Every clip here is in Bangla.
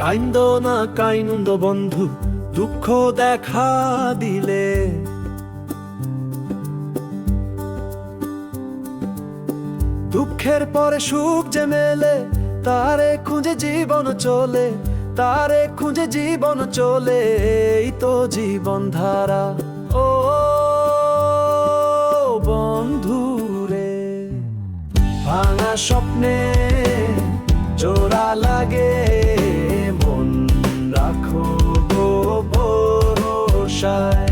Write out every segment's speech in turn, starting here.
কাইন্দ না কাইনুন্দ বন্ধু, দুঃখ দেখা দিলে। দুঃখের পরে সুখ যে মেলে, তারে খুঁজে জীবন চলে, তারে খুঁজে জীবন চলে, এই তো জীবন ধারা ও বন্ধু রে, ভাঙা স্বপ্নে জোড়া লাগে। ভরসায়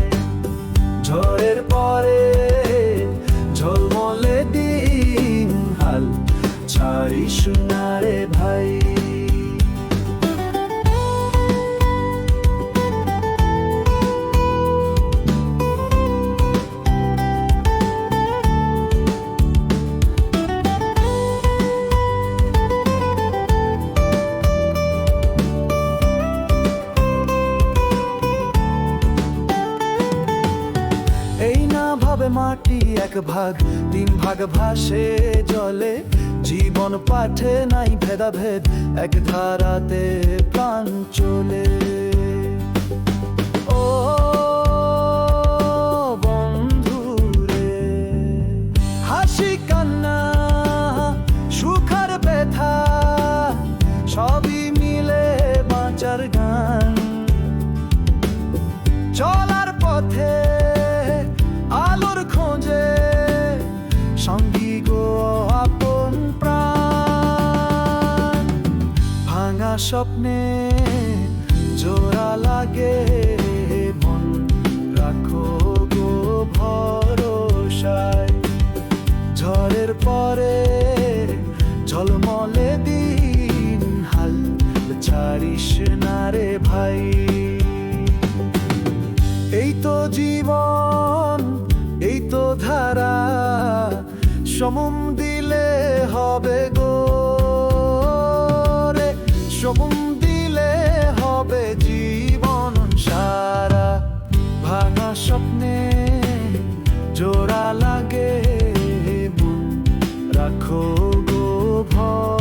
মাটি এক ভাগ তিন ভাগ ভাসে জলে। জীবন পাঠে নাই ভেদাভেদ এক ধারাতে প্রাণ স্বপ্নে জোড়া লাগে মন। রাখো গো ভরসায়। ঝড়ের পরে ঝলমলে দিন হাল, ছাড়িস না রে ভাই। এই তো জীবন, এই তো ধারা, সমম দিলে হবে গো। সমম দিলে হবে জীবন সারা। ভাঙা স্বপ্নে জোড়া লাগে রাখো গো ভরসায়